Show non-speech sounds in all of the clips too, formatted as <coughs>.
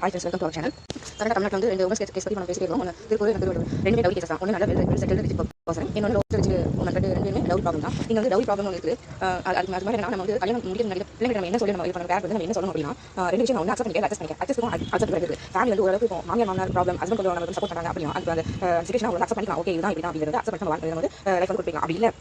Hi friends welcome to our channel கரெக்டாக தமிழ்நாட்டில் வந்து ரெண்டு உமன்ஸ் கேஸ் கேஸ் பற்றி நம்ம பேசிக்கிறோம் ஒன்று திருப்பூர் எனக்கு திருவள்ளூர் ரெண்டுமே டவுரி கேஸ் தான். ஒன்று நல்ல well well settle rigid person இன்னொன்று லோ ரிஜிட் உமன் ரெண்டு ரெண்டுமே டவுரி ப்ராப்ளம் தான். இங்கே வந்து டவுரி ப்ராப்ளம் ஒன்று இருக்குது அஹ் அது அது மாதிரி நம்ம வந்து கல்யாணம் முடிக்கிற நிறைய பிள்ளைங்க நம்ம என்ன சொல்லி நம்ம இது பண்ண வேறு வந்து நம்ம என்ன சொல்லணும் அப்படின்னா ரெண்டு விஷயம் நான் ஒன்று அக்செப்ட் பண்ணிக்க. அக்செப்ட் பண்ணிக்க அக்செப்ட் அக்செப்ட் இருக்குது ஃபேமிலி வந்து ஓரளவுக்கு இப்போ மாமியார் மாமனார் ப்ராப்ளம் ஹஸ்பண்ட் கொஞ்சம் நம்ம சப்போர்ட் பண்ணுறாங்க அப்படின்னா அந்த சுச்சுவேஷன் அவங்க அக்செப்ட் பண்ணிக்கலாம். ஓகே இதுதான் இப்படி தான் அப்படிங்கிறது அக்செப்ட் பண்ணி வாழ்க்கை வந்து லைஃப் வந்து கொடுப்பீங்க அப்படி இல்லை.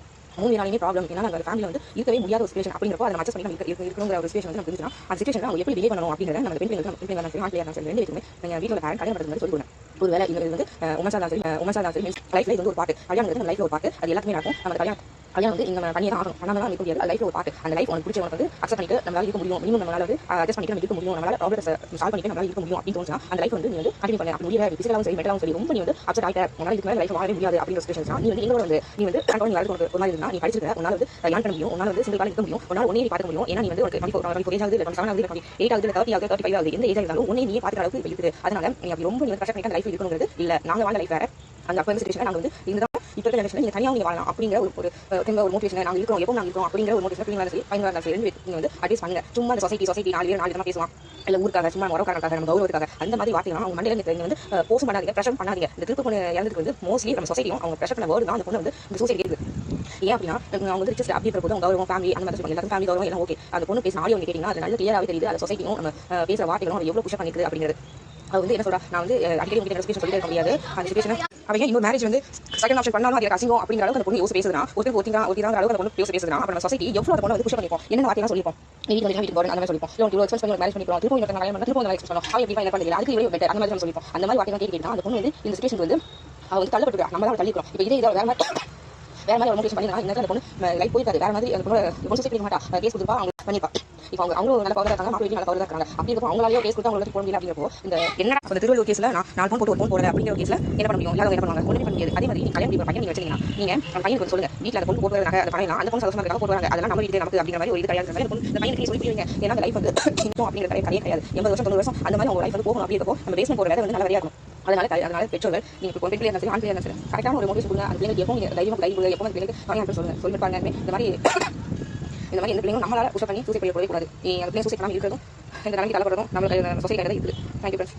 மூணு நாளையுமே ப்ராப்ளம் ஏன்னா நம்ம ஃபேமிலி வந்து இருக்கவே முடியாத ஒரு சுச்சுவேஷன் அப்படிங்கிறப்போ அதை அட்ஜஸ்ட் பண்ணி நம்ம இருக்க இருக்கணுங்கிற ஒரு சுச்சுவேஷன் வந்து நமக்கு இருந்துச்சுன்னா அந்த சுச்சுவேஷன் அவங்க எப்படி பிஹேவ் பண்ணணும் அப்படிங்கிறத நம்ம பெண் பிள்ளைங்களுக்கு பெண் பிள்ளைங்க ஆண் பிள்ளைங்க சரி ரெண்டு பேருக்குமே நீங்கள் வீட்டில் பேரண்ட் கல்யாணம் பண்ணுறது சொல்லி கொடுங்க ஒரு வேலை இது வந்து உமன்ஸாக சரி உமன்ஸாக சரி லைஃப்ல இது வந்து ஒரு பாட்டு. கல்யாணம் வந்து லைஃப்ல ஒரு பாட்டு. அது எல்லாத்துக்குமே நடக்கும். நம்ம கல்யாணம் கல்யாணம் வந்து இங்கே பண்ணி தான் ஆகணும். பண்ணாமல் தான் இருக்க முடியாது. லைஃப்ல ஒரு பாட்டு அந்த லைஃப் உனக்கு பிடிச்சவங்க வந்து அக்செப்ட் பண்ணிட்டு நம்மளால இருக்க முடியும். மினிமம் நம்மளால வந்து அட்ஜஸ்ட் பண்ணிட்டு நம்ம இருக்க முடியும். நம்மளால ப்ராப்ளம் சால்வ் பண்ணிட்டு நம்மளால இருக்க முடியும் அப்படின்னு தோணுச்சுன்னா அந்த லைஃப் வந்து நீ வந்து கண்டினியூ பண்ண. அப்படி முடியல பிசிக்கலாகவும் சரி மெட்டலாகவும் சரி ரொம்ப நீ வந்து அப்செட் ஆகிட்ட உங்களால் இதுக்கு மேலே லைஃப் வாழவே முடியாது அப்படிங்கிற சுச்சுவேஷன் நீ வந்து எங்களோட வந்து நீ வந்து கண்ட்ரோல் வரது உனக்கு ஒரு மாதிரி இருந்தா நீ படிச்சிருக்க உன்னால வந்து லேர்ன் பண்ண முடியும். உன்னால வந்து சிங்கிள் காலம் இருக்க முடியும். உன்னால ஒன்னே நீ பார்க்க முடியும். ஏன்னா நீ வந்து ஒரு twenty four twenty four age ஆகுது இல்லை செவன் ஆகுது டுவெண்ட்டி எயிட் ஆகுது தேர்ட்டி ஆகுது தேர்ட்டி ஃபைவ் ஆகுது எந்த ஏஜ் இருந்தாலும் ஒன்னே நீ பார்க்குற அளவுக்கு இருக்குது. அதனால நீ அப்படி ரொம்ப நீ வந்து கஷ்டப்பட்டு லைஃப் இருக்கணுங்கிறது இல்லை. நாங்கள் வாழ்ந்த லைஃப் வேற. அந்த அப்போ சுச்சுவேஷன் நாங்கள் வந்து இந்த இப்போ இருக்க ஜெனரேஷன் நீங்கள் தனியாக நீங்கள் வாழலாம் அப்படிங்கிற ஒரு ஒரு திரும்ப ஒரு மோட்டிவேஷன் நாங்கள் இருக்கோம் எப்போ நாங்கள் இருக்கோம் அப்படிங்கிற ஒரு மோட்டிவேஷன் பிள்ளைங்க சரி பையன் இருந்தாலும் சரி ரெண்டு நீங்கள் வந்து அட்வைஸ் பண்ணுங்க. சும்மா அந்த சொசைட்டி சொசைட்டி நாலு பேர் நாலு விதமாக பேசுவான். இல்லை ஊருக்காக சும்மா உறவுக்காரக்காக நம்ம கௌரவத்துக்காக அந்த மாதிரி வார்த்தைலாம் அவங்க மண்டையில் நீங்கள் வந்து போஸ்ட் பண்ணாதீங்க ப்ரெஷர் பண்ணாதீங்க. இந்த திருப்பு பொண்ணு இறந்துக்கு வந்து மோஸ்ட்லி நம்ம சொசைட்டியும் அவங்க ப்ரெஷர் பண்ண வேர்டு தான் அந்த பொண்ணு வந்து இந்த சூசைட் இருக்குது ஏன் அப்படின்னா அவங்க வந்து ரிச்சஸ்ட் அப்படி இருக்கிற போது கௌரவம் ஃபேமிலி அந்த மாதிரி சொல்லுவாங்க. எல்லாரும் ஃபேமிலி கௌரவம் எல்லாம் ஓகே அந்த பொண்ணு பேசின ஆடியோ கேட்டிங்கன்னா அது நல்ல கிளியராகவே தெரியுது. அந்த சொசைட்டியும் நம்ம பேசுகிற வார்த்தைகளும் எவ்வளோ புஷ் பண்ணிருக்கு அப்படிங்கிறது. அவர் வந்து என்ன சொல்றா? நான் வந்து அடிக்கடி உங்களுக்கு சுச்சுவேஷன் சொல்லிட்டே இருக்க முடியாது. அந்த சுச்சுவேஷன் அவங்க இன்னொரு மேரேஜ் வந்து செகண்ட் ஆப்ஷன் பண்ணாலும் அது அசிங்கம் அப்படிங்கிற அளவுக்கு அந்த பொண்ணு யோசி பேசுதுனா யோசிச்சு பேசுறா ஒருத்தர் ஒருத்தங்க தான் அளவுக்கு அந்த பொண்ணு யோசி பேசுதுனா அப்புறம் சொசைட்டி எவ்வளோ அந்த பொண்ணு வந்து புஷ் பண்ணிப்போம் என்ன வார்த்தைலாம் சொல்லிப்போம் நீ வீட்டுக்கு வந்து வீட்டுக்கு போறேன் அந்த மாதிரி சொல்லிப்போம் இல்லை இவ்வளோ எக்ஸ்பென்ஸ் பண்ணி மேரேஜ் பண்ணிப்போம் திரும்ப இன்னொரு கல்யாணம் பண்ணா திரும்ப வந்து எக்ஸ்பென்ஸ் பண்ணணும் அவ எப்படி ஃபைன் பண்ணல அதுக்கு இவ்வளோ பெட்டர் அந்த மாதிரி சொல்லிப்போம் அந்த மாதிரி வார்த்தை கேட்டு அந்த பொண்ணு வந்து இந்த சுச்சுவேஷன் வந்து அவ வந்து தள்ளப்பட்டு நம்ம தான் தள்ளிக்கிறோம் இப்போ இதே இதை வேற மாதிரி வேற மாதிரி ஒரு பண்ணி நான் இந்த பொண்ணு லைஃப் போயிருக்காது வேற மாதிரி அந்த பொண்ணு பொண்ணு சூசைட் பண்ண மாட்டா. கேஸ் கொடுப்பா அவங்க பண்ணிப்பா இப்போ அவங்க அவங்களும் நல்ல பவர் இருக்காங்க. மாப்பிள்ளை நல்ல பவர் இருக்காங்க. அப்படி இருக்கும் அவங்களாலேயே கேஸ் கொடுத்து அவங்களுக்கு போக முடியல அப்படிங்கிறப்போ இந்த என்ன அந்த திருவள்ளூர் கேஸ்ல நான் நாலு போன் போட்டு ஒரு போன் போடுறேன் அப்படிங்கிற கேஸ்ல என்ன பண்ண முடியும்? யாரும் என்ன பண்ணுவாங்க? ஒன்றுமே பண்ண முடியாது. அதே மாதிரி நீ கல்யாணம் பையன் நீங்க வச்சீங்கன்னா நீங்க அந்த பையனுக்கு சொல்லுங்க. வீட்டில் அந்த பொண்ணு போட்டு அந்த பையன் அந்த பொண்ணு சந்தோஷமா இருக்காங்க போடுறாங்க அதெல்லாம் நம்ம வீட்டு நமக்கு அப்படிங்கிற மாதிரி ஒரு இது கிடையாது. அந்த இந்த பையனுக்கு சொல்லி புரியுங்க ஏன்னா அந்த லைஃப் வந்து <coughs> அப்படிங்கிற கிடையாது. எண்பது வருஷம் தொண்ணூறு வருஷம் அந்த மாதிரி உங்க லைஃப் வந்து போகணும். அப்படிங்கிறப்போ நம்ம பேஸ்மெண்ட் போகிற வேலை வந்து நல்ல வரையா இருக்கும் அதனால அதனால பெற்றோர்கள் நீங்க இப்போ பெண் பிள்ளை இருந்தாலும் சரி ஆண் பிள்ளை இருந்தாலும் சரி கரெக்டான ஒரு மோட்டிவேஷன் கொடுங்க. அந்த பிள்ளைங்க எப்பவும் நீங்க தைரியமா தைரியம் கொடுங்க எப்பவும் அந்த பிள்ளைங்க பையன் சொல்லுங்க. சொல்லிருப்பாங்க இந்த மாதிரி இந்த மாதிரி எந்த பிள்ளைங்களும் நம்மளால புஷ் பண்ணி சூசை பண்ணி கூடாது. நீ அந்த பிள்ளைங்க சூசை பண்ணாமல் இருக்கிறதும் இந்த நிலைமைக்கு தள்ளப்படுறதும் நம்மளுக்கு சொசைட்டி இருக்குது. Thank you friends